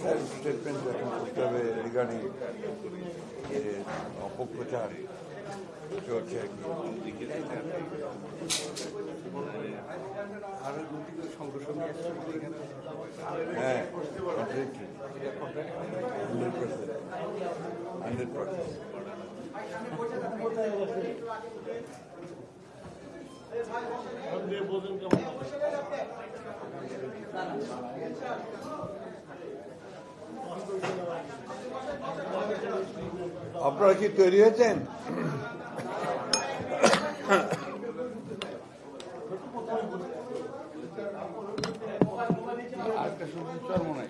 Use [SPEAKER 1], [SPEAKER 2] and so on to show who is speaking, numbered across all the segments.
[SPEAKER 1] Sir statement এখন করতে হবে রিগার্ডিং অপপ্রচার চলছে আর কি হ্যাঁ হান্ড্রেড আপনারা কি তৈরি হয়েছেন আজকে শুধু চর্ম নাই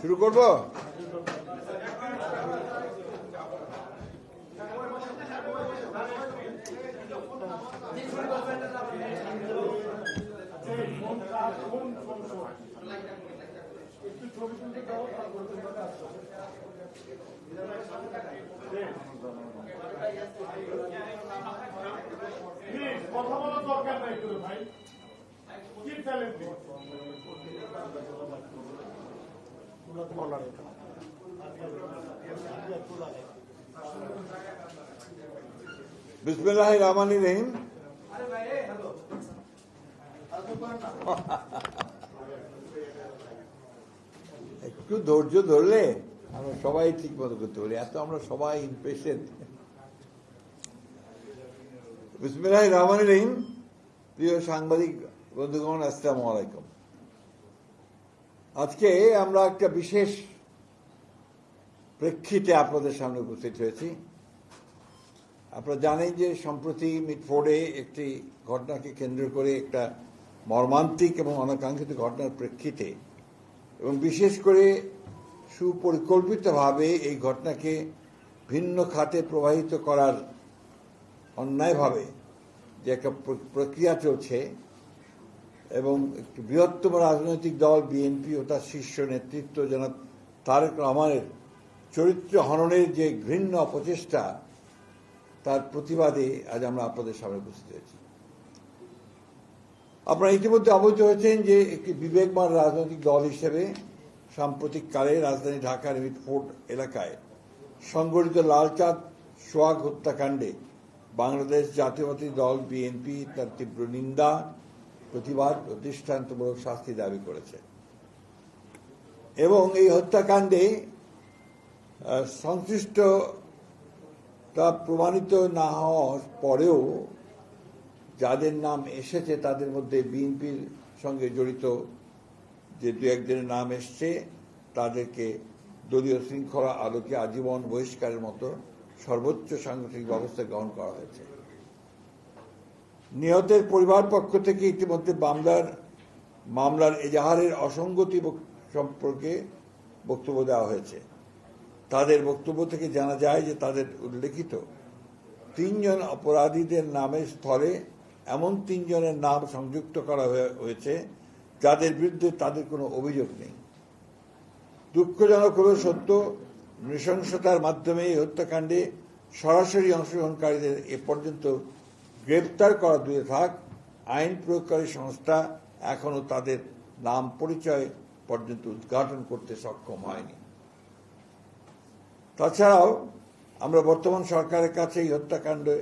[SPEAKER 1] শুরু করব?
[SPEAKER 2] কথা বলার দরকার নাই ভাই। কি
[SPEAKER 1] বিসমিল্লাহ রহমান রহিম। একটু ধৈর্য ধরলে আমরা সবাই ঠিক মতো করতে পারি। এত আমরা সবাই ইম্পেশেন্ট বিসমিল্লাহ রহমান রহিম। প্রিয় সাংবাদিক, বন্ধুগণ, আসসালামু আলাইকুম। আজকে আমরা একটা বিশেষ প্রেক্ষিতে আপনাদের সামনে উপস্থিত হয়েছি। আপনারা জানেন যে সম্প্রতি মিটফোর্ডে একটি ঘটনাকে কেন্দ্র করে একটা মর্মান্তিক এবং অনাকাঙ্ক্ষিত ঘটনার প্রেক্ষিতে এবং বিশেষ করে সুপরিকল্পিতভাবে এই ঘটনাকে ভিন্ন খাতে প্রবাহিত করার অন্যায়ভাবে যে একটা প্র- প্রক্রিয়া চলছে এবং একটি বৃহত্তম রাজনৈতিক দল, বিএনপি ও তার শীর্ষ নেতৃত্ব যেন তারেক রহমানের চরিত্র হননের যে ঘৃণ্য অপচেষ্টা, তার প্রতিবাদে আজ আমরা আপনাদের সামনে উপস্থিত হয়েছি। আপনারা ইতিমধ্যে অবহিত হয়েছেন যে একটি বিবেকবান রাজনৈতিক দল হিসেবে সাম্প্রতিককালে রাজধানী ঢাকার মিটফোর্ট এলাকায় সংগঠিত লালচাঁদ সোয়াগ হত্যাকাণ্ডে বাংলাদেশ জাতীয়বাদী দল, বিএনপি, তার তীব্র নিন্দা প্রতিবাদ ও দৃষ্টান্তমূলক শাস্তি দাবি করেছে। এবং এই হত্যাকাণ্ডে সংশ্লিষ্ট তা প্রমাণিত না হওয়ার পরেও যাদের নাম এসেছে তাদের মধ্যে বিএনপির সঙ্গে জড়িত যে দু একজনের নাম এসছে, তাদেরকে দলীয় শৃঙ্খলা আলোকে আজীবন বহিষ্কারের মতো সর্বোচ্চ সাংগঠনিক ব্যবস্থা গ্রহণ করা হয়েছে। নিহতের পরিবার পক্ষ থেকে ইতিমধ্যে মামলার মামলার এজাহারের অসঙ্গতি সম্পর্কে বক্তব্য দেওয়া হয়েছে। তাদের বক্তব্য থেকে জানা যায় যে তাদের উল্লেখিত তিনজন অপরাধীদের নামের স্থলে এমন তিনজনের নাম সংযুক্ত করা হয়ে- হয়েছে যাদের বিরুদ্ধে তাদের কোনো অভিযোগ নেই। দুঃখজনক হলেও সত্য, নৃশংসতার মাধ্যমে এই হত্যাকাণ্ডে সরাসরি অংশগ্রহণকারীদের এ পর্যন্ত গ্রেপ্তার করা দূরে থাক, আইন প্রয়োগকারী সংস্থা এখনও তাদের নাম পরিচয় পর্যন্ত উদ্ঘাটন করতে সক্ষম হয়নি। তাছাড়াও আমরা বর্তমান সরকারের কাছে এই হত্যাকাণ্ডে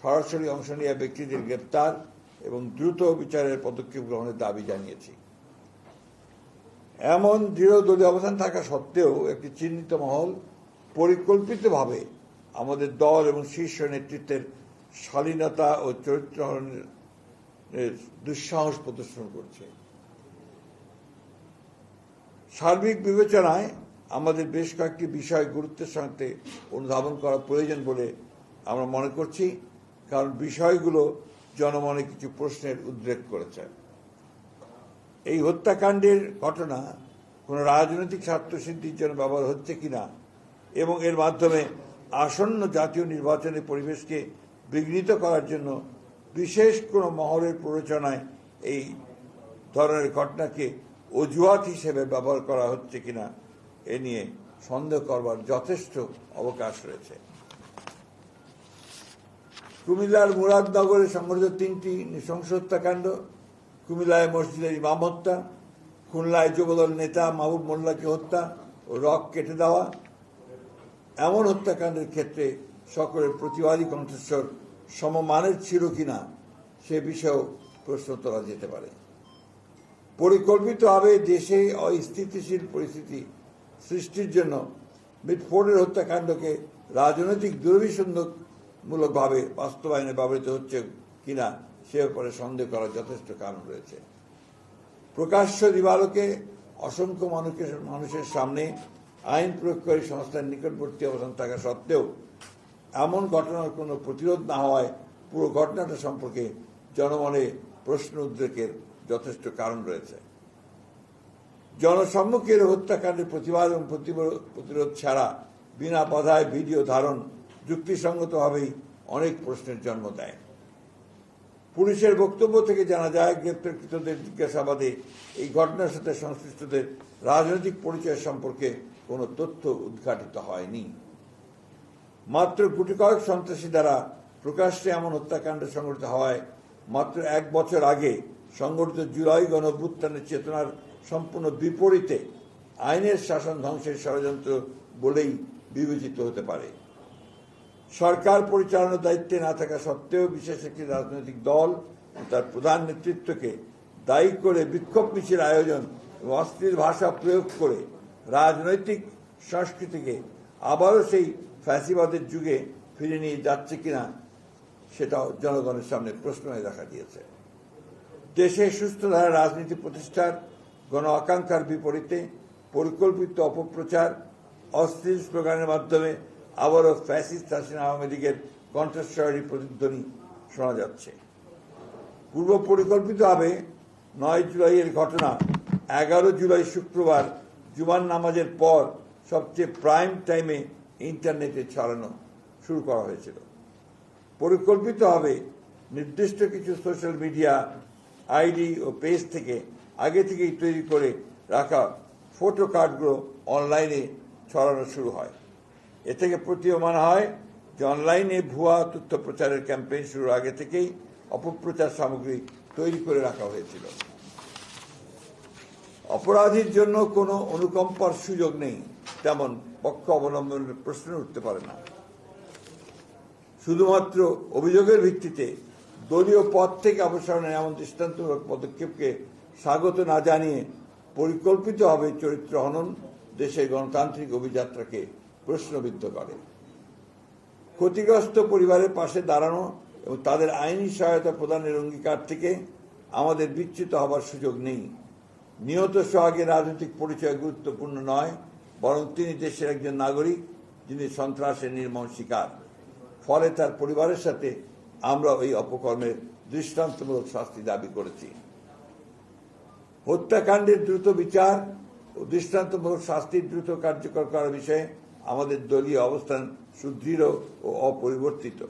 [SPEAKER 1] সরাসরি অংশ নেওয়া ব্যক্তিদের গ্রেপ্তার এবং দ্রুত বিচারের পদক্ষেপ গ্রহণের দাবি জানিয়েছি। এমন দৃঢ় দলীয় অবস্থান থাকা সত্ত্বেও একটি চিহ্নিত মহল পরিকল্পিতভাবে আমাদের দল এবং শীর্ষ নেতৃত্বের শালীনতা ও চরিত্র এর দুঃসাহস প্রদর্শন করছে। সার্বিক বিবেচনায় আমাদের বেশ কয়েকটি বিষয় গুরুত্বের সাথে অনুধাবন করা প্রয়োজন বলে আমরা মনে করছি, কারণ বিষয়গুলো জনমনে কিছু প্রশ্নের উদ্রেক করেছে। এই হত্যাকাণ্ডের ঘটনা কোনো রাজনৈতিক স্বার্থসিদ্ধির জন্য ব্যবহার হচ্ছে কিনা এবং এর মাধ্যমে আসন্ন জাতীয় নির্বাচনের পরিবেশকে বিঘ্নিত করার জন্য বিশেষ কোনো মহলের প্ররোচনায় এই ধরনের ঘটনাকে অজুহাত হিসেবে ব্যবহার করা হচ্ছে কিনা এ নিয়ে সন্দেহ করবার যথেষ্ট অবকাশ রয়েছে। কুমিল্লার মুরাদনগরে সংঘটিত তিনটি নৃশংস হত্যাকাণ্ড, কুমিল্লায় মসজিদের ইমাম হত্যা, খুলনায় যুবদল নেতা মাহবুব মোল্লাকে হত্যা ও রক কেটে দেওয়া, এমন হত্যাকাণ্ডের ক্ষেত্রে সকলের প্রতিবাদী কণ্ঠস্বর সমমানের ছিল কিনা সে বিষয়েও প্রশ্ন তোলা যেতে পারে। পরিকল্পিতভাবে দেশে অস্থিতিশীল পরিস্থিতি সৃষ্টির জন্য মিটফোর্ডের হত্যাকাণ্ডকে রাজনৈতিক দুর্বিসন্ধমূলকভাবে বাস্তবায়নে ব্যবহৃত হচ্ছে কিনা সে ব্যাপারে সন্দেহ করার যথেষ্ট কারণ রয়েছে। প্রকাশ্য দিবালোকে অসংখ্য মানুষের মানুষের সামনে আইন প্রয়োগকারী সংস্থার নিকটবর্তী অবস্থান থাকা সত্ত্বেও এমন ঘটনার কোনো প্রতিরোধ না হওয়ায় পুরো ঘটনাটা সম্পর্কে জনমনে প্রশ্ন উদ্রেকের যথেষ্ট কারণ রয়েছে। জনসম্মুখের হত্যাকাণ্ডের প্রতিবাদ এবং প্রতিরোধ ছাড়া বিনা বাধায় ভিডিও ধারণ যুক্তিসঙ্গতভাবেই অনেক প্রশ্নের জন্ম দেয়। পুলিশের বক্তব্য থেকে জানা যায়, গ্রেপ্তারকৃতদের জিজ্ঞাসাবাদে এই ঘটনার সাথে সংশ্লিষ্টদের রাজনৈতিক পরিচয় সম্পর্কে কোনো তথ্য উদ্ঘাটিত হয়নি। মাত্র গুটি কয়েক সন্ত্রাসী দ্বারা প্রকাশ্যে এমন হত্যাকাণ্ড সংঘটিত হওয়ায় মাত্র এক বছর আগে সংগঠিত জুলাই গণ অভ্যুত্থানের চেতনার সম্পূর্ণ বিপরীতে আইনের শাসন ধ্বংসের ষড়যন্ত্র বলেই বিবেচিত হতে পারে। সরকার পরিচালনার দায়িত্বে না থাকা সত্ত্বেও বিশেষ একটি রাজনৈতিক দল তার প্রধান নেতৃত্বকে দায়ী করে বিক্ষোভ মিছিল আয়োজন এবং অস্থির ভাষা প্রয়োগ করে রাজনৈতিক সংস্কৃতিকে আবারও সেই ফ্যাসিবাদের যুগে ফিরে নিয়ে যাচ্ছে কিনা সেটাও জনগণের সামনে প্রশ্ন হয়ে দেখা দিয়েছে। দেশে সুস্থ ধারা রাজনীতি প্রতিষ্ঠার গণ আকাঙ্ক্ষার বিপরীতে পরিকল্পিত অপপ্রচার, অস্থির স্লোগানের মাধ্যমে আবারও ফ্যাসিস্ট হাসিনা আওয়ামী লীগের কণ্ঠস্বরী প্রতিধ্বনি শোনা যাচ্ছে। পূর্ব পরিকল্পিতভাবে নয় জুলাইয়ের ঘটনা, এগারো জুলাই শুক্রবার জুমান নামাজের পর সবচেয়ে প্রাইম টাইমে ইন্টারনেটে ছড়ানো শুরু করা হয়েছিল। পরিকল্পিতভাবে নির্দিষ্ট কিছু সোশ্যাল মিডিয়া, আইডি ও পেজ থেকে আগে থেকেই তৈরি করে রাখা ফটো কার্ডগুলো অনলাইনে ছড়ানো শুরু হয়। এ থেকে প্রতীয়মান হয় যে অনলাইনে ভুয়া তথ্য প্রচারের ক্যাম্পেইন শুরুর আগে থেকেই অপপ্রচার সামগ্রী তৈরি করে রাখা হয়েছিল। অপরাধীর জন্য কোনো অনুকম্পার সুযোগ নেই, তেমন পক্ষ অবলম্বনের প্রশ্ন উঠতে পারে না। শুধুমাত্র অভিযোগের ভিত্তিতে দলীয় পদ থেকে অপসারণের এমন দৃষ্টান্তমূলক পদক্ষেপকে স্বাগত না জানিয়ে পরিকল্পিতভাবে চরিত্র হনন দেশের গণতান্ত্রিক অভিযাত্রাকে প্রশ্নবিদ্ধ করে। ক্ষতিগ্রস্ত পরিবারের পাশে দাঁড়ানো এবং তাদের আইনি সহায়তা প্রদানের অঙ্গীকার থেকে আমাদের বিচ্যুত হবার সুযোগ নেই। নিহত সোহাগের রাজনৈতিক পরিচয় গুরুত্বপূর্ণ নয়, বরং তিনি দেশের একজন নাগরিক, যিনি সন্ত্রাসের নির্মম শিকার। ফলে তার পরিবারের সাথে আমরা ওই অপকর্মের দৃষ্টান্তমূলক শাস্তি দাবি করেছি। হত্যাকাণ্ডের দ্রুত বিচার ও দৃষ্টান্তমূলক শাস্তির দ্রুত কার্যকর করার বিষয়ে আমাদের দলীয় অবস্থান সুদৃঢ় ও অপরিবর্তিত।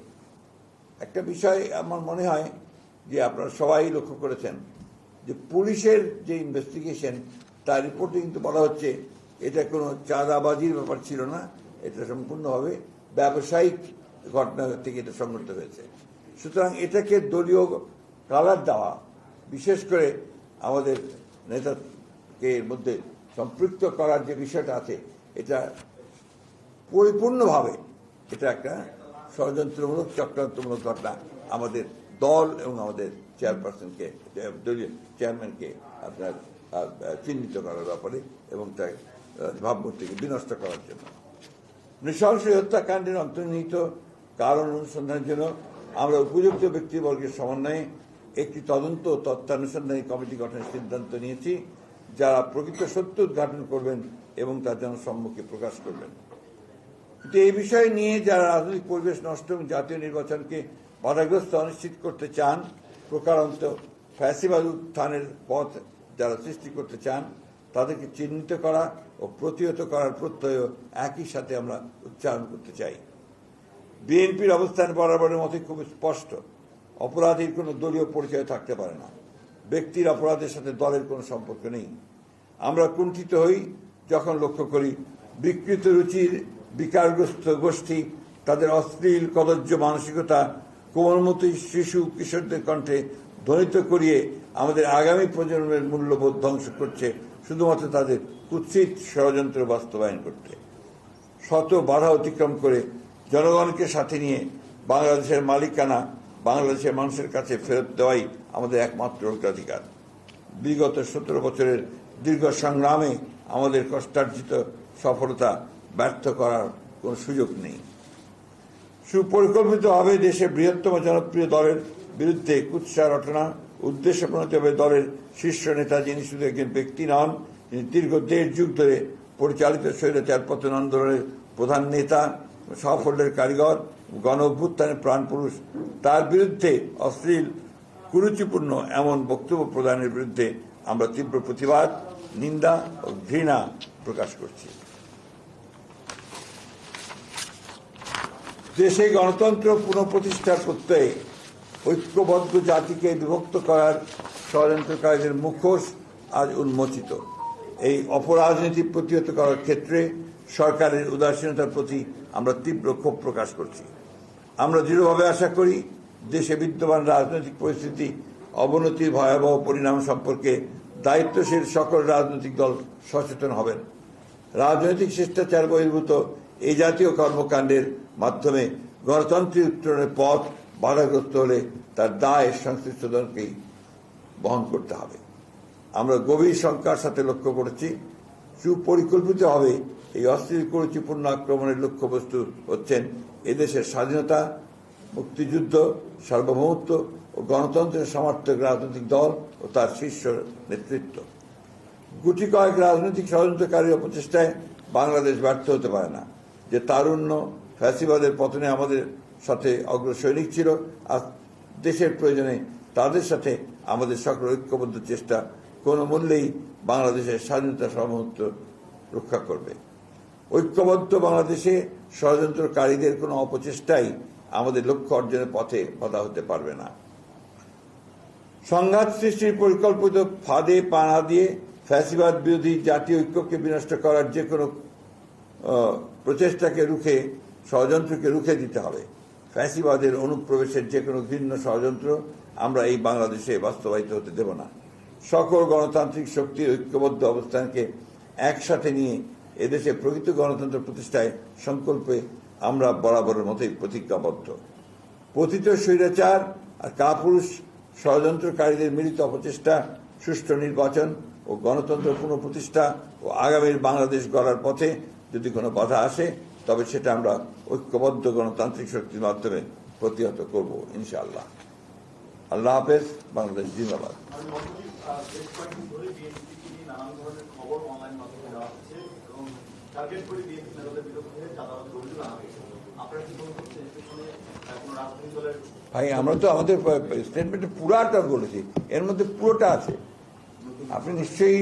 [SPEAKER 1] একটা বিষয় আমার মনে হয় যে আপনারা সবাই লক্ষ্য করেছেন যে পুলিশের যে ইনভেস্টিগেশন তার রিপোর্টে কিন্তু বলা হচ্ছে, এটা কোনো চাঁদাবাজির ব্যাপার ছিল না, এটা সম্পূর্ণভাবে ব্যবসায়িক ঘটনা থেকে এটা সংঘটিত হয়েছে। সুতরাং এটাকে দলীয় কালার দেওয়া, বিশেষ করে আমাদের নেতাকে এর মধ্যে সম্পৃক্ত করার যে বিষয়টা আছে, এটা পরিপূর্ণভাবে এটা একটা ষড়যন্ত্রমূলক, চক্রান্তমূলক ঘটনা আমাদের দল এবং আমাদের চেয়ারপারসনকে দলীয় চেয়ারম্যানকে আপনার চিহ্নিত করার ব্যাপারে এবং তার ভাবমূর্তিকে বিনষ্ট করার জন্য। নৃশংস হত্যাকাণ্ডের অন্তর্নিহিত কারণ অনুসন্ধানের জন্য আমরা উপযুক্ত ব্যক্তিবর্গের সমন্বয়ে একটি তদন্ত তত্ত্বানুসন্ধানী কমিটি গঠনের সিদ্ধান্ত নিয়েছি, যারা প্রকৃত সত্য উদ্ঘাটন করবেন এবং তার জনসম্মুখে প্রকাশ করবেন। কিন্তু এই বিষয় নিয়ে যারা রাজনৈতিক পরিবেশ নষ্ট এবং জাতীয় নির্বাচনকে বাধাগ্রস্ত অনিশ্চিত করতে চান প্রকারান্ত ফ্যাসিবাদ উত্থানের পথ যারা সৃষ্টি করতে চান, তাদেরকে চিহ্নিত করা ও প্রতিহত করার প্রত্যয় একই সাথে আমরা উচ্চারণ করতে চাই। বিএনপির অবস্থান বরাবরের মতে খুব স্পষ্ট। অপরাধীর কোনো দলীয় পরিচয় থাকতে পারে না। ব্যক্তির অপরাধের সাথে দলের কোনো সম্পর্ক নেই। আমরা কুণ্ঠিত হই যখন লক্ষ্য করি বিকৃত রুচির, বিকারগ্রস্ত গোষ্ঠী, তাদের অশ্লীল কদর্য মানসিকতা কোমলমতি শিশু কিশোরদের কণ্ঠে ধ্বনিত করিয়ে আমাদের আগামী প্রজন্মের মূল্যবোধ ধ্বংস করছে শুধুমাত্র তাদের কুৎসিত ষড়যন্ত্র বাস্তবায়ন করতে। শত বাধা অতিক্রম করে জনগণকে সাথে নিয়ে বাংলাদেশের মালিকানা, বাংলাদেশের মানুষের কাছে ফেরত দেওয়াই আমাদের একমাত্র অগ্রাধিকার। বিগত সতেরো বছরের দীর্ঘ সংগ্রামে আমাদের কষ্টার্জিত সফলতা ব্যর্থ করার কোনো সুযোগ নেই। সুপরিকল্পিতভাবে দেশের বৃহত্তম জনপ্রিয় দলের বিরুদ্ধে কুৎসা রটনা, উদ্দেশ্য প্রণীতভাবে দলের শীর্ষ নেতা যিনি শুধু একজন ব্যক্তি নন, তিনি দীর্ঘ দেড় যুগ ধরে পরিচালিত স্বৈরাচার পতন আন্দোলনের প্রধান নেতা, সাফল্যের কারিগর, গণ অভ্যুত্থানের প্রাণপুরুষ তার বিরুদ্ধে অশ্লীল, কুরুচিপূর্ণ এমন বক্তব্য প্রদানের বিরুদ্ধে আমরা তীব্র প্রতিবাদ, নিন্দা ও ঘৃণা প্রকাশ করছি। দেশে গণতন্ত্র পুনঃপ্রতিষ্ঠা প্রত্যয়ে ঐক্যবদ্ধ জাতিকে বিভক্ত করার ষড়যন্ত্রকারীদের মুখোশ আজ উন্মোচিত। এই অপরাজনীতি প্রতিহত করার ক্ষেত্রে সরকারের উদাসীনতার প্রতি আমরা তীব্র ক্ষোভ প্রকাশ করছি। আমরা দৃঢ়ভাবে আশা করি দেশে বিদ্যমান রাজনৈতিক পরিস্থিতি, অবনতির ভয়াবহ পরিণাম সম্পর্কে দায়িত্বশীল সকল রাজনৈতিক দল সচেতন হবেন। রাজনৈতিক শিষ্টাচার বহির্ভূত এই জাতীয় কর্মকাণ্ডের মাধ্যমে গণতান্ত্রিক উত্তরণের পথ বাধাগ্রস্ত হলে তার দায় সংশ্লিষ্ট দলকেই বহন করতে হবে। আমরা গভীর শঙ্কার সাথে লক্ষ্য করেছি, সুপরিকল্পিতভাবে এই অস্থির কুরুচিপূর্ণ আক্রমণের লক্ষ্যবস্তু হচ্ছেন এদেশের স্বাধীনতা, মুক্তিযুদ্ধ, সার্বভৌমত্ব ও গণতন্ত্রের সমর্থক রাজনৈতিক দল ও তার শীর্ষ নেতৃত্ব। গুটি কয়েক রাজনৈতিক ষড়যন্ত্রকারীর অপচেষ্টায় বাংলাদেশ ব্যর্থ হতে পারে না। যে তারুণ্য ফ্যাসিবাদের পতনে আমাদের সাথে অগ্রসৈনিক ছিল, আর দেশের প্রয়োজনে তাদের সাথে আমাদের সকল ঐক্যবদ্ধ চেষ্টা কোনো মূল্যেই বাংলাদেশের স্বাধীনতা সার্বভৌমত্ব রক্ষা করবে। ঐক্যবদ্ধ বাংলাদেশে ষড়যন্ত্রকারীদের কোনো অপচেষ্টাই আমাদের লক্ষ্য অর্জনের পথে বাধা হতে পারবে না। সংঘাত সৃষ্টির পরিকল্পিত ফাঁদে পানা দিয়ে ফ্যাসিবাদ বিরোধী জাতীয় ঐক্যকে বিনষ্ট করার যে কোনো প্রচেষ্টাকে রুখে, ষড়যন্ত্রকে রুখে দিতে হবে। ফ্যাসিবাদের অনুপ্রবেশের যে কোনো ঘৃণ্য ষড়যন্ত্র আমরা এই বাংলাদেশে বাস্তবায়িত হতে দেব না। সকল গণতান্ত্রিক শক্তির ঐক্যবদ্ধ অবস্থানকে একসাথে নিয়ে এদেশে প্রকৃত গণতন্ত্র প্রতিষ্ঠায় সংকল্পে আমরা বরাবরের মতোই প্রতিজ্ঞাবদ্ধ। পতিত স্বৈরাচার আর কাপুরুষ ষড়যন্ত্রকারীদের মিলিত অপচেষ্টা, সুষ্ঠু নির্বাচন ও গণতন্ত্র পুনঃপ্রতিষ্ঠা ও আগামীর বাংলাদেশ গড়ার পথে যদি কোনো বাধা আসে তবে সেটা আমরা ঐক্যবদ্ধ গণতান্ত্রিক শক্তির মাধ্যমে প্রতিহত করব ইনশাআল্লাহ। আল্লাহ হাফেজ বাংলাদেশ জিন্দাবাদ। ভাই আমরা তো আমাদের স্টেটমেন্টে পুরাটা বলেছি এর মধ্যে পুরোটা আছে। আপনি নিশ্চয়ই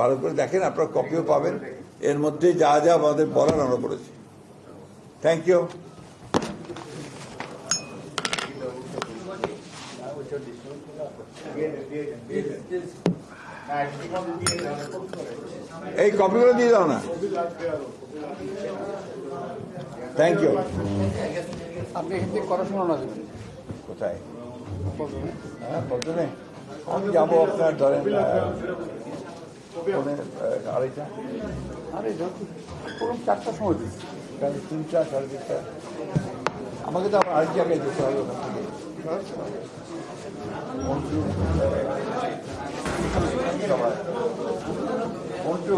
[SPEAKER 1] ভালো করে দেখেন আপনার কপিও পাবেন। এর মধ্যে যা যা আমাদের বলার আমরা বলেছি। থ্যাংক ইউ এই কপিগুলো দিয়ে দাও না। থ্যাংক ইউ
[SPEAKER 3] আপনি থেকে করা দেবেন
[SPEAKER 1] কোথায়? হ্যাঁ প্রথমে আমি যাব আপনার ধরেন আড়াইটা
[SPEAKER 3] আড়াইটা ওরকম চারটার সময় দিচ্ছি
[SPEAKER 1] কারণ তিনটা সাড়ে তিনটা আমাকে তো আবার আরেক জায়গায় যেতে হবে ওখান থেকে মন্টু মন্টু